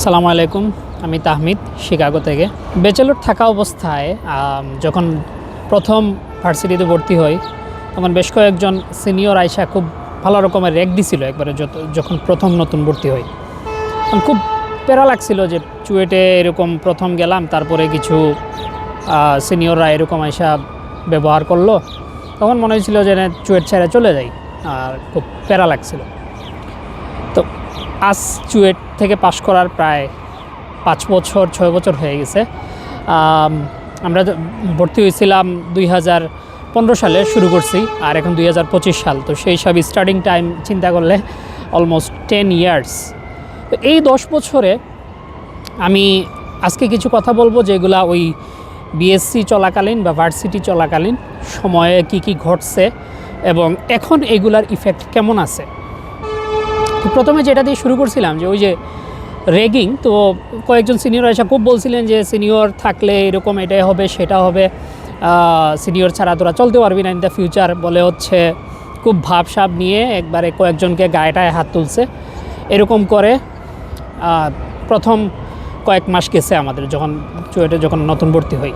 সালামু আলাইকুম, আমি তাহমিদ, শিকাগো থেকে। ব্যাচেলর থাকা অবস্থায় যখন প্রথম ভার্সিটিতে ভর্তি হই, তখন বেশ কয়েকজন সিনিয়র আয়সা খুব ভালো রকমের র্যাক দিছিল একবারে যত, যখন প্রথম নতুন ভর্তি হই। তখন খুব প্যারা লাগছিল যে, চুয়েটে এরকম প্রথম গেলাম, তারপরে কিছু সিনিয়ররা এরকম আয়সা ব্যবহার করল। তখন মনে হয়েছিল যে চুয়েট ছেড়ে চলে যাই, আর খুব প্যারা লাগছিল। তো আজ চুয়েট থেকে পাশ করার প্রায় পাঁচ বছর ছয় বছর হয়ে গেছে। আম, আমরা ভর্তি হয়েছিলাম দুই হাজার পনেরো সালে শুরু করছি আর এখন দুই হাজার পঁচিশ সাল। তো সেই সব স্টার্টিং টাইম চিন্তা করলে অলমোস্ট টেন ইয়ার্স তো এই দশ বছরে আমি আজকে কিছু কথা বলব যেগুলা ওই বিএসসি চলাকালীন বা ভার্সিটি চলাকালীন সময়ে কি কি ঘটছে এবং এখন এগুলার ইফেক্ট কেমন আছে। প্রথমে যেটা দিয়ে শুরু করছিলাম যে ওই যে রেগিং। তো কয়েকজন সিনিয়র এসে খুব বলছিলেন যে, সিনিয়র থাকলে এরকম এটাই হবে, সেটা হবে। সিনিয়র ছাড়া তোরা চলতে পারবি না ইন দ্য ফিউচার। বলে হচ্ছে খুব ভাব ভাবসাব নিয়ে একবারে কয়েকজনকে গায়েটায় হাত তুলছে। এরকম করে প্রথম কয়েক মাস গেছে আমাদের যখন, চুয়েটে যখন নতুন ভর্তি হই।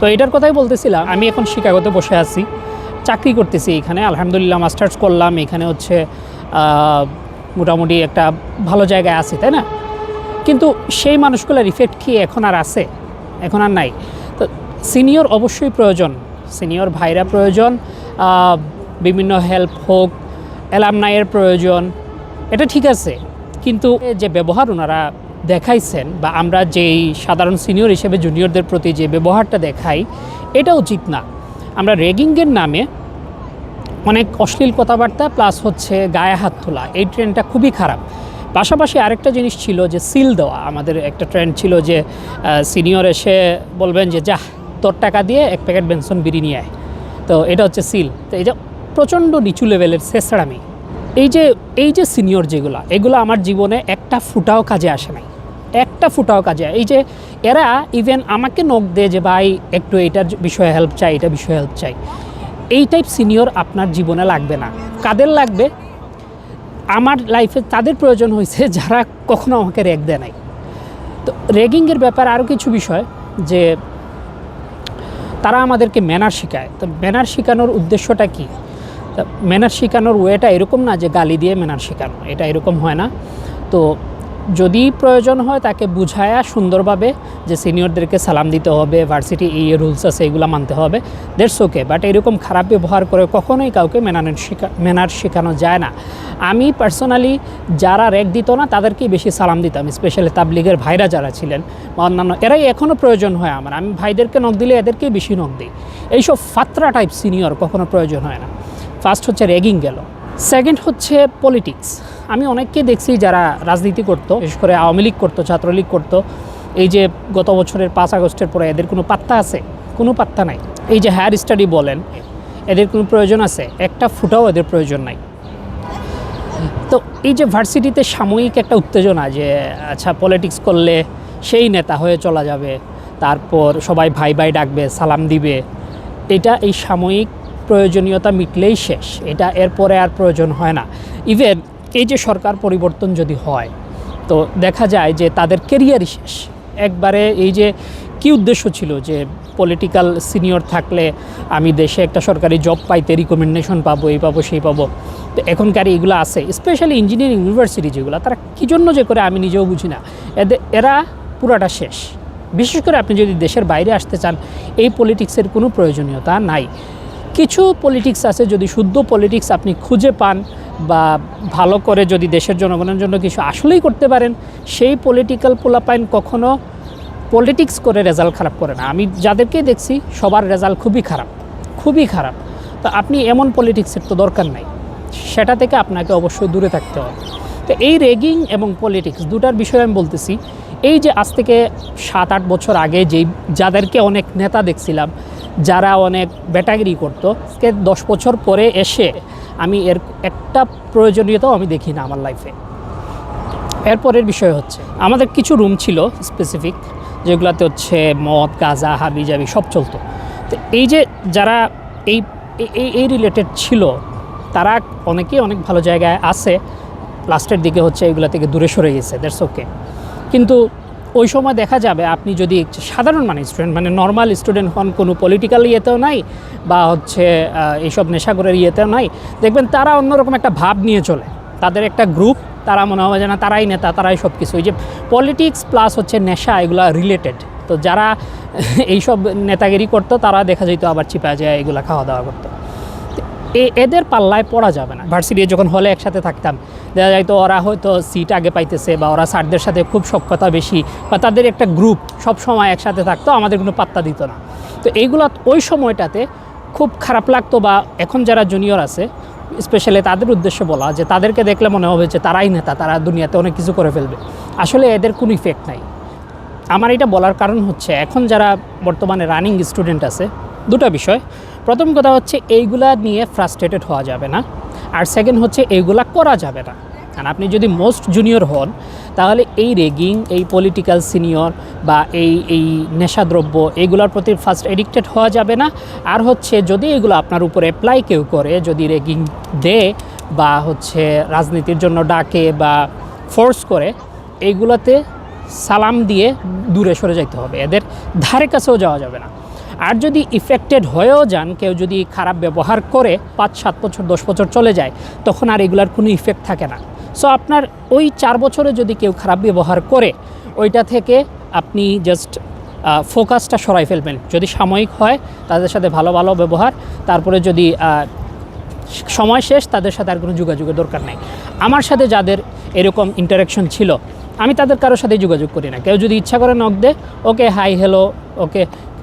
তো এটার কথাই বলতেছিলাম, আমি এখন শিকাগোতে বসে আছি, চাকরি করতেছি এখানে, আলহামদুলিল্লাহ মাস্টার্স করলাম, এখানে হচ্ছে মোটামুটি একটা ভালো জায়গায় আছি, তাই না? কিন্তু সেই মানুষগুলোর ইফেক্ট কি এখন আর আছে? এখন আর নাই। তো সিনিয়র অবশ্যই প্রয়োজন। সিনিয়র ভাইরা প্রয়োজন বিভিন্ন হেল্প হোক অ্যালামনাইয়ের প্রয়োজন, এটা ঠিক আছে। কিন্তু যে ব্যবহার ওনারা দেখাইছেন বা আমরা যেই সাধারণ সিনিয়র হিসেবে জুনিয়রদের প্রতি যে ব্যবহারটা দেখাই, এটা উচিত না। আমরা রেগিংয়ের নামে অনেক অশ্লীল কথাবার্তা, প্লাস হচ্ছে গায়ে হাত তোলা, এই ট্রেন্ডটা খুবই খারাপ। পাশাপাশি আরেকটা জিনিস ছিল যে সিল দেওয়া। আমাদের একটা ট্রেন্ড ছিল যে সিনিয়র এসে বলবেন যে, যাহ, তোর টাকা দিয়ে এক প্যাকেট বেনসন বিড়ি নিয়ে আয়। তো এটা হচ্ছে সিল। তো এটা প্রচণ্ড নিচু লেভেলের শেষড়ামি এই যে এই যে সিনিয়র যেগুলো, এগুলো আমার জীবনে একটা ফুটাও কাজে আসে নাই। একটা ফুটাও কাজে এই যে, এরা ইভেন আমাকে নখ দেয় যে, ভাই, একটু এটার বিষয়ে হেল্প চাই এটা বিষয়ে হেল্প চাই। এই টাইপ সিনিয়র আপনার জীবনে লাগবে না। কাদের লাগবে? আমার লাইফে তাদের প্রয়োজন হয়েছে যারা কখনো আমাকে রেগ দেয় নাই। তো রেগিংয়ের ব্যাপার আরও কিছু বিষয় যে, তারা আমাদেরকে ম্যানার শেখায়। তো ম্যানার শেখানোর উদ্দেশ্যটা কী? ম্যানার শেখানোর ওয়েটা এরকম না যে গালি দিয়ে ম্যানার শেখানো। এটা এরকম হয় না। তো যদি প্রয়োজন হয় তাকে বুঝায়া সুন্দরভাবে যে সিনিয়রদেরকে সালাম দিতে হবে ভার্সিটি এই রুলস আছে, এগুলো মানতে হবে দেড়স ওকে বাট এরকম খারাপ ব্যবহার করে কখনোই কাউকে ম্যানার শেখা ম্যানার শেখানো যায় না। আমি পার্সোনালি যারা র্যাক দিত না, তাদেরকেই বেশি সালাম দিতাম স্পেশালি তাবলিগের ভাইরা যারা ছিলেন বা অন্যান্য, এরাই এখনও প্রয়োজন হয় আমার। আমি ভাইদেরকে নখ দিলে এদেরকেই বেশি নখ দিই। এইসব ফাত্রা টাইপ সিনিয়র কখনো প্রয়োজন হয় না। ফার্স্ট হচ্ছে র্যাগিং গেল। সেকেন্ড হচ্ছে পলিটিক্স আমি অনেককে দেখছি যারা রাজনীতি করতো, বিশেষ করে আওয়ামী লীগ করতো, ছাত্রলীগ করতো। এই যে গত বছরের পাঁচ আগস্টের পরে এদের কোনো পাত্তা আছে? কোনো পাত্তা নাই। এই যে হায়ার স্টাডি বলেন, এদের কোনো প্রয়োজন আছে? একটা ফুটাও এদের প্রয়োজন নাই। তো এই যে ভার্সিটিতে সাময়িক একটা উত্তেজনা যে আচ্ছা পলিটিক্স করলে সেই নেতা হয়ে চলা যাবে, তারপর সবাই ভাই ভাই ডাকবে, সালাম দিবে, এটা এই সাময়িক প্রয়োজনীয়তা মিটলেই শেষ। এটা এরপরে আর প্রয়োজন হয় না। ইভেন এই যে সরকার পরিবর্তন যদি হয়, তো দেখা যায় যে তাদের কেরিয়ারই শেষ। একবারে এই যে কি উদ্দেশ্য ছিল যে পলিটিক্যাল সিনিয়র থাকলে আমি দেশে একটা সরকারি জব পাইতে রিকমেন্ডেশন পাবো, এই পাবো, সেই পাবো? তো এখনকার এইগুলো আছে স্পেশালি ইঞ্জিনিয়ারিং ইউনিভার্সিটি যেগুলো, তারা কী জন্য যে করে আমি নিজেও বুঝি না। এদের এরা পুরাটা শেষ। বিশেষ করে আপনি যদি দেশের বাইরে আসতে চান, এই পলিটিক্সের কোনো প্রয়োজনীয়তা নাই। কিছু পলিটিক্স আছে যদি শুদ্ধ পলিটিক্স আপনি খুঁজে পান বা ভালো করে যদি দেশের জনগণের জন্য কিছু আসলেই করতে পারেন, সেই পলিটিক্যাল পোলাপাইন কখনো পলিটিক্স করে রেজাল্ট খারাপ করে না। আমি যাদেরকে দেখছি, সবার রেজাল্ট খুবই খারাপ খুবই খারাপ। তো আপনি এমন পলিটিক্সের তো দরকার নাই। সেটা থেকে আপনাকে অবশ্যই দূরে থাকতে হবে। তো এই রেগিং এবং পলিটিক্স দুটার বিষয়ে আমি বলতেছি, এই যে আজ থেকে সাত আট বছর আগে যেই, যাদেরকে অনেক নেতা দেখছিলাম যারা অনেক ব্যাটাগিরি করতো আজকে দশ বছর পরে এসে আমি এর একটা প্রয়োজনীয়তাও আমি দেখি না আমার লাইফে এরপরের বিষয় হচ্ছে, আমাদের কিছু রুম ছিল স্পেসিফিক যেগুলোতে হচ্ছে মদ, গাঁজা, হাবি জাবি সব চলতো। তো এই যে যারা এই এই রিলেটেড ছিল, তারা অনেকেই অনেক ভালো জায়গায় আছে লাস্টের দিকে হচ্ছে এগুলো থেকে দূরে সরে গেছে ওকে কিন্তু ওই সময় দেখা যাবে আপনি যদি সাধারণ মানে স্টুডেন্ট মানে নর্মাল স্টুডেন্ট হন, কোনো পলিটিক্যাল ইয়েতেও নাই বা হচ্ছে এইসব নেশাগরের ইয়েতেও নাই, দেখবেন তারা অন্যরকম একটা ভাব নিয়ে চলে। তাদের একটা গ্রুপ তারা মনে হয় যে না, তারাই নেতা, তারাই সব কিছু ওই যে পলিটিক্স প্লাস হচ্ছে নেশা, এগুলো রিলেটেড তো যারা এইসব নেতাগিরি করতো, তারা দেখা যেত আবার চিপা যায়, এগুলো খাওয়া দাওয়া করতো। এদের পাল্লায় পড়া যাবে না। ভার্সিটি যখন হলে একসাথে থাকতাম, দেখা যায় তো ওরা হয়তো সিট আগে পাইতেছে বা ওরা স্যারদের সাথে খুব সক্ষতা বেশি বা তাদের একটা গ্রুপ সব সময় একসাথে থাকতো, আমাদের কোনো পাত্তা দিত না। তো এইগুলো ওই সময়টাতে খুব খারাপ লাগতো বা এখন যারা জুনিয়র আছে স্পেশালি তাদের উদ্দেশ্য বলা যে তাদেরকে দেখলে মনে হবে যে তারাই নেতা, তারা দুনিয়াতে অনেক কিছু করে ফেলবে। আসলে এদের কোনো ইফেক্ট নাই। আমার এটা বলার কারণ হচ্ছে এখন যারা বর্তমানে রানিং স্টুডেন্ট আছে, দুটো বিষয়। প্রথম কথা হচ্ছে এইগুলা নিয়ে ফ্রাস্ট্রেটেড হওয়া যাবে না। আর সেকেন্ড হচ্ছে এইগুলা করা যাবে না। আর আপনি যদি মোস্ট জুনিয়র হন, তাহলে এই রেগিং, এই পলিটিক্যাল সিনিয়র বা এই এই নেশাদ্রব্য এইগুলোর প্রতি ফার্স্ট এডিক্টেড হওয়া যাবে না। আর হচ্ছে যদি এগুলো আপনার উপরে অ্যাপ্লাই কেউ করে, যদি রেগিং দেয় বা হচ্ছে রাজনীতির জন্য ডাকে বা ফোর্স করে, এইগুলোতে সালাম দিয়ে দূরে সরে যেতে হবে। এদের ধারে কাছেও যাওয়া যাবে না। আর যদি ইফেক্টেড হয়েও যান, কেউ যদি খারাপ ব্যবহার করে পাঁচ, সাত বছর, দশ বছর চলে যায়, তখন আর এগুলার কোনো ইফেক্ট থাকে না। সো আপনার ওই চার বছরে যদি কেউ খারাপ ব্যবহার করে, ওইটা থেকে আপনি জাস্ট ফোকাসটা সরাই ফেলবেন। যদি সাময়িক হয়, তাদের সাথে ভালো ভালো ব্যবহার, তারপরে যদি সময় শেষ, তাদের সাথে আর কোনো যোগাযোগের দরকার নেই। আমার সাথে যাদের এরকম ইন্টারাকশন ছিল, আমি তাদের কারোর সাথে যোগাযোগ করি না। কেউ যদি ইচ্ছা করে নক দে ওকে হাই হ্যালো ওকে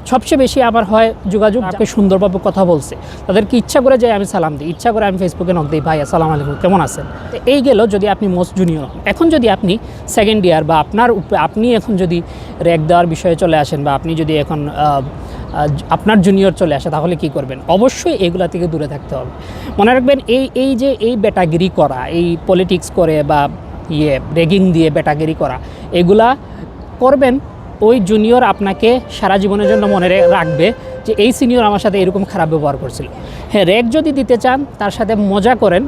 সবচেয়ে বেশি আমার হয় যোগাযোগ, যাকে সুন্দরভাবে কথা বলছে। তাদেরকে ইচ্ছা করে যাই আমি সালাম দিই, ইচ্ছা করে আমি ফেসবুকে নক দিই, ভাই, আসসালামু আলাইকুম, কেমন আছেন? এই গেল যদি আপনি মোস্ট জুনিয়র এখন যদি আপনি সেকেন্ড ইয়ার বা আপনার আপনি এখন যদি র্যাক দেওয়ার বিষয়ে চলে আসেন বা আপনি যদি এখন আপনার জুনিয়র চলে আসে, তাহলে কি করবেন? অবশ্যই এগুলা থেকে দূরে থাকতে হবে। মনে রাখবেন এই এই যে, এই বেটাগিরি করা, এই পলিটিক্স করে বা ইয়ে রেগিং দিয়ে বেটাগিরি করা, এগুলা করবেন ওই জুনিয়র আপনাকে সারা জীবনের জন্য মনে রাখবে যে এই সিনিয়র আমার সাথে এরকম খারাপ ব্যবহার করছিল। হ্যাঁ র্যাক যদি দিতে চান, তার সাথে মজা করেন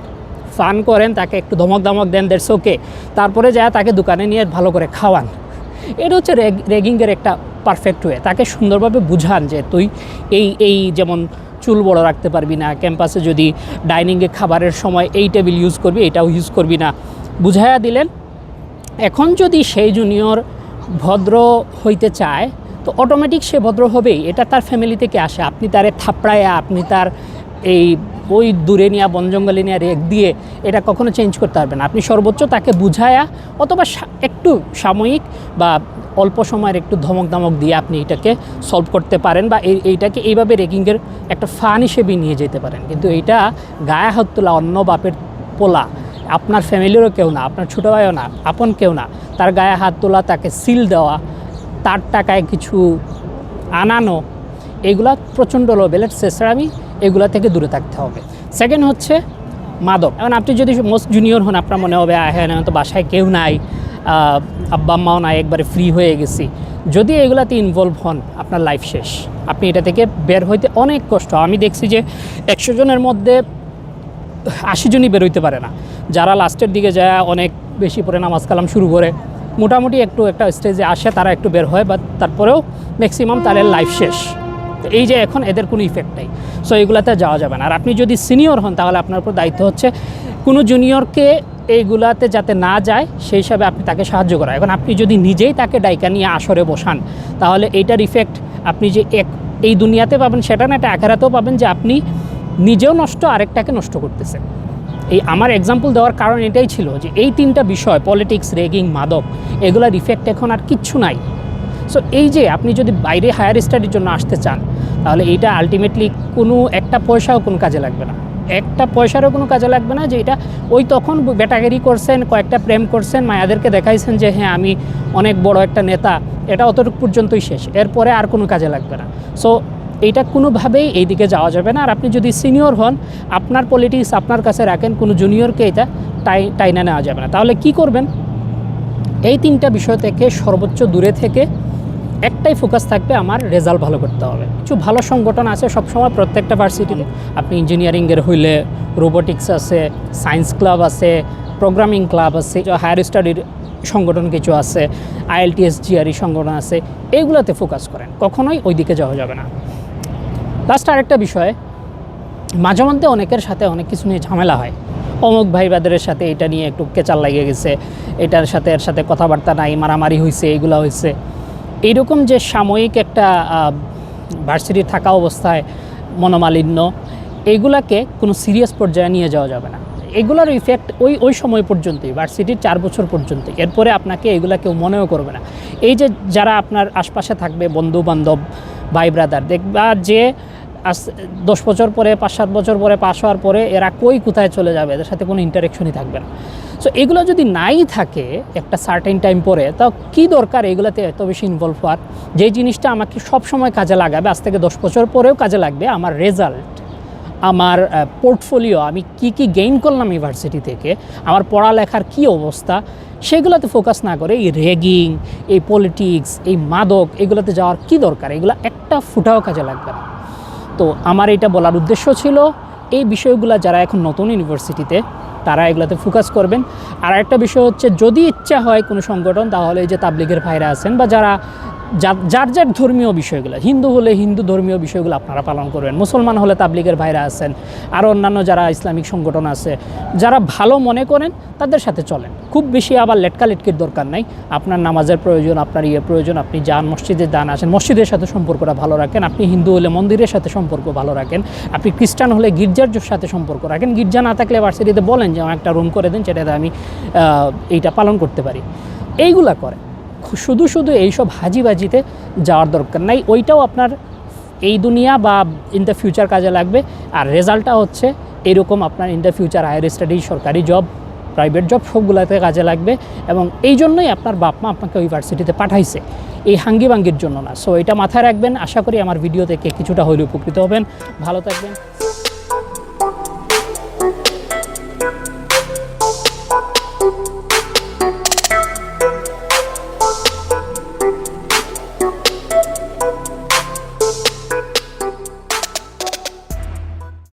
ফান করেন, তাকে একটু ধমক ধমক দেন দেড় ওকে তারপরে যা তাকে দোকানে নিয়ে ভালো করে খাওয়ান। এটা হচ্ছে র্যাগ র্যাগিংয়ের একটা পারফেক্ট ওয়ে তাকে সুন্দরভাবে বুঝান যে তুই এই এই যেমন চুল বড় রাখতে পারবি না ক্যাম্পাসে যদি ডাইনিংয়ে খাবারের সময় এই টেবিল ইউজ করবি, এটাও ইউজ করবি না। বুঝাইয়া দিলেন, এখন যদি সেই জুনিয়র ভদ্র হইতে চায়, তো অটোমেটিক সে ভদ্র হবেই। এটা তার ফ্যামিলি থেকে আসে। আপনি তারে থাপড়ায়া, আপনি তার এই ওই দূরে নিয়ে, বন জঙ্গলে নিয়ে রেখ দিয়ে এটা কখনো চেঞ্জ করতে পারবেন। আপনি সর্বোচ্চ তাকে বুঝায়া, অথবা একটু সাময়িক বা অল্প সময়ের একটু ধমক ধমক দিয়ে আপনি এটাকে সলভ করতে পারেন বা এই, এইটাকে এইভাবে রেগিংয়ের একটা ফান হিসেবে নিয়ে যেতে পারেন। কিন্তু এইটা গায়ে হাত তোলা অন্য বাপের পোলা, আপনার ফ্যামিলিরও কেউ না, আপনার ছোটো ভাইও না, আপন কেউ না। তার গায়ে হাত তোলা তাকে সিল দেওয়া তার টাকায় কিছু আনানো এগুলা প্রচণ্ড লেভেলের শেষরামি এগুলা থেকে দূরে থাকতে হবে। সেকেন্ড হচ্ছে মাদক। এখন আপনি যদি মোস্ট জুনিয়র হন আপনার মনে হবে "আহ, হ্যাঁ তো বাসায় কেউ নাই আব্বা আম্মাও নাই একবারে ফ্রি হয়ে গেছি। যদি এগুলাতে ইনভলভ হন আপনার লাইফ শেষ। আপনি এটা থেকে বের হইতে অনেক কষ্ট। আমি দেখছি যে একশো জনের মধ্যে আশি জনই বেরোইতে পারে না। যারা লাস্টের দিকে যায় অনেক বেশি পরে নামাজ কালাম শুরু করে। মোটামুটি একটু একটা স্টেজে আসে, তারা একটু বের হয় বা তারপরেও ম্যাক্সিমাম তাদের লাইফ শেষ। তো এই যে এখন এদের কোনো ইফেক্ট নেই। সো এগুলাতে যাওয়া যাবে না। আর আপনি যদি সিনিয়র হন, তাহলে আপনার উপর দায়িত্ব হচ্ছে কোনো জুনিয়রকে এইগুলাতে যাতে না যায়, সেই হিসাবে আপনি তাকে সাহায্য করা। এখন আপনি যদি নিজেই তাকে ডাইকা নিয়ে আসরে বসান, তাহলে এইটার ইফেক্ট আপনি যে এক, এই দুনিয়াতে পাবেন সেটা না, এটা আখেরাতেও পাবেন যে আপনি নিজেও নষ্ট, আরেকটাকে নষ্ট করতেছেন। এই আমার এক্সাম্পল দেওয়ার কারণ এটাই ছিল যে এই তিনটা বিষয় পলিটিক্স রেগিং মাদক এগুলোর ইফেক্ট এখন আর কিচ্ছু নাই। সো এই যে আপনি যদি বাইরে হায়ার স্টাডির জন্য আসতে চান, তাহলে এইটা আলটিমেটলি কোনো একটা পয়সাও কোনো কাজে লাগবে না। একটা পয়সারও কোনো কাজে লাগবে না যে এটা, ওই তখন বেটাগেরি করছেন, কয়েকটা প্রেম করছেন, মায়াদেরকে দেখাইছেন যে হ্যাঁ আমি অনেক বড় একটা নেতা, এটা অতটুকু পর্যন্তই শেষ। এরপরে আর কোনো কাজে লাগবে না। সো এইটা কোনোভাবেই এই দিকে যাওয়া যাবে না। আর আপনি যদি সিনিয়র হন, আপনার পলিটিক্স আপনার কাছে রাখেন, কোনো জুনিয়রকে এটা টাই, টাইনা নেওয়া যাবে না। তাহলে কি করবেন? এই তিনটা বিষয় থেকে, সর্বোচ্চ দূরে থেকে একটাই ফোকাস থাকবে আমার রেজাল্ট ভালো করতে হবে। কিছু ভালো সংগঠন আছে সবসময় প্রত্যেকটা ভার্সিটিতে আপনি ইঞ্জিনিয়ারিংয়ের হইলে রোবোটিক্স আছে সায়েন্স ক্লাব আছে প্রোগ্রামিং ক্লাব আছে হায়ার স্টাডির সংগঠন কিছু আছে আইএলটিএস জিআরই সংগঠন আছে, এইগুলোতে ফোকাস করেন। কখনোই ওই দিকে যাওয়া যাবে না। লাস্ট আরেকটা বিষয়, মাঝে মধ্যে অনেকের সাথে অনেক কিছু নিয়ে ঝামেলা হয়। অমুক ভাই বাদের সাথে এটা নিয়ে একটু কেচাল লাগিয়ে গেছে, এটার সাথে এর সাথে কথাবার্তা নাই, মারামারি হয়েছে এইগুলো হয়েছে এইরকম যে সাময়িক একটা ভার্সিটি থাকা অবস্থায় মনোমালিন্য এইগুলাকে কোনো সিরিয়াস পর্যায়ে নিয়ে যাওয়া যাবে না। এগুলোর ইফেক্ট ওই ওই সময় পর্যন্তই, ভার্সিটির চার বছর পর্যন্ত এরপরে আপনাকে এগুলা কেউ মনেও করবে না। এই যে যারা আপনার আশপাশে থাকবে বন্ধু বান্ধব ভাই ব্রাদার দেখবা যে আজ দশ বছর পরে, পাঁচ সাত বছর পরে পাশ হওয়ার পরে এরা কই কোথায় চলে যাবে? এদের সাথে কোনো ইন্টারেকশনই থাকবে না। সো এগুলো যদি নাই থাকে একটা সার্টেন টাইম পরে তা কী দরকার এগুলোতে এত বেশি ইনভলভ হওয়ার? যে জিনিসটা আমাকে সব সময় কাজে লাগাবে, আজ থেকে দশ বছর পরেও কাজে লাগবে, আমার রেজাল্ট আমার পোর্টফোলিও আমি কি কি গেইন করলাম ইউনিভার্সিটি থেকে, আমার পড়ালেখার কি অবস্থা, সেগুলোতে ফোকাস না করে এই রেগিং এই পলিটিক্স এই মাদক, এগুলোতে যাওয়ার কি দরকার? এগুলো একটা ফুটাও কাজে লাগবে না। তো আমার এটা বলার উদ্দেশ্য ছিল, এই বিষয়গুলো যারা এখন নতুন ইউনিভার্সিটিতে, তারা এগুলোতে ফোকাস করবেন। আর একটা বিষয় হচ্ছে, যদি ইচ্ছা হয় কোনো সংগঠন, তাহলে এই যে তাবলিগের ভাইরা আছেন বা যারা যার যার ধর্মীয় বিষয়গুলো, হিন্দু হলে হিন্দু ধর্মীয় বিষয়গুলো আপনারা পালন করবেন, মুসলমান হলে তাবলিগের ভাইরা আছেন, আর অন্যান্য যারা ইসলামিক সংগঠন আছে, যারা ভালো মনে করেন তাদের সাথে চলেন। খুব বেশি আবার লেটকা লেটকির দরকার নাই, আপনার নামাজের প্রয়োজন, আপনার ইয়ে প্রয়োজন, আপনি যান, মসজিদে দান আসেন, মসজিদের সাথে সম্পর্কটা ভালো রাখেন, আপনি হিন্দু হলে মন্দিরের সাথে সম্পর্ক ভালো রাখেন, আপনি খ্রিস্টান হলে গির্জার সাথে সম্পর্ক রাখেন, গির্জা না থাকলে ভার্সিটিতে বলেন যে, আমার একটা রুম করে দেন, যেটাতে আমি এইটা পালন করতে পারি। এইগুলা করে। শুধু শুধু এইসব হাজিবাজিতে যাওয়ার দরকার নাই। ওইটাও আপনার এই দুনিয়া বা ইন দ্য ফিউচার কাজে লাগবে। আর রেজাল্টটা হচ্ছে এরকম আপনার in the future higher study সরকারি জব প্রাইভেট জব সবগুলোতে কাজে লাগবে এবং এই জন্যই আপনার বাপ মা আপনাকে ওই ভার্সিটিতে পাঠাইছে। এই হাঙ্গি ভাঙ্গির জন্য না। সো এটা মাথায় রাখবেন। আশা করি আমার ভিডিও থেকে কিছুটা হলে উপকৃত হবেন। ভালো থাকবেন।